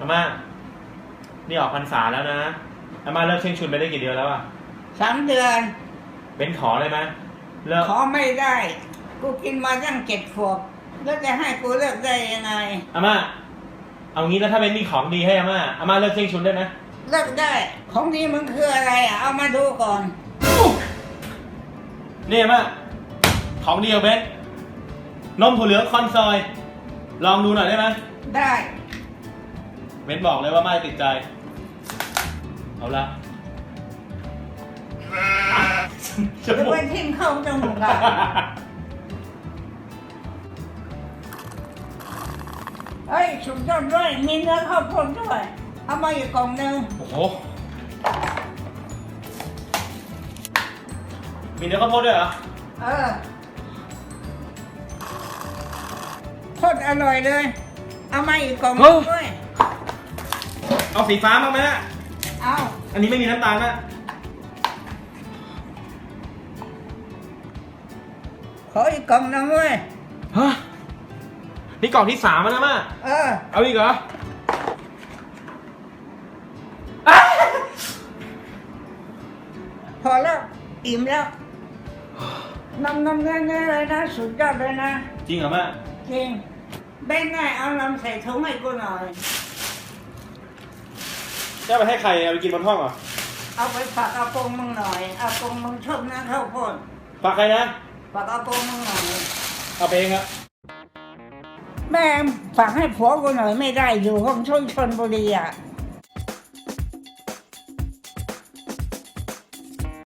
อาม่านี่ออกพรรษาแล้วนะอาม่าเลิกเช่งชุนไปได้กี่เดือนแล้วอะสามเดือนเป็นขอเลยไหมเลิกขอไม่ได้ กูกินมาตั้งเจ็ดขวบแล้วจะให้กูเลิกได้ยังไงอาม่าเอางี้แล้วถ้าเป็นมีของดีให้อาม่าอาม่าเลิกเช่งชุนได้ไหมเลิกได้ ของดีมึงคืออะไรอะเอามาดูก่อนนี่อาม่าของดีของเบนนมถั่วเหลืองคอนซอย ลองดูหน่อยได้ไหมได้ เบนบอกเลยว่าไม่ติดใจ เอาละจจะมูกไปทิ้งเข้าจมูกอะเฮ้ยสุดยอดด้วย มีเนื้อข้าวโพดด้วย เอามาอีกกล่องหนึ่งโอ้โห มีเนื้อข้าวโพดด้วยเหรอ เออโคตรอร่อยเลย เอามาอีกกล่องหนึ่งด้วย เอาสีฟ้ามาไหมฮะเอาอันนี้ไม่มีน้ำตาลนะขออีกกล่องหนึงด้วยฮะนี่กล่องที่สามแล้วนะมาเออเอาอีกเหรอพอแล้วอิ่มแล้วนมนมเนื้อเนื้อเลยนะสุดยอดเลยนะจริงเหรอมาจริงแบ่งง่ายเอานำใส่ถุงให้กูหน่อย จะไปให้ใครเอาไปกินบนห้องเหรอเอาไปฝากอากงมึงหน่อยอากงมึงชอบนะข้าวโพดฝากใครนะฝากอากงมึงหน่อยเอาไปเองครับแม่ฝากให้ผัวกูหน่อยไม่ได้อยู่ห้องชนชนบุรีอะ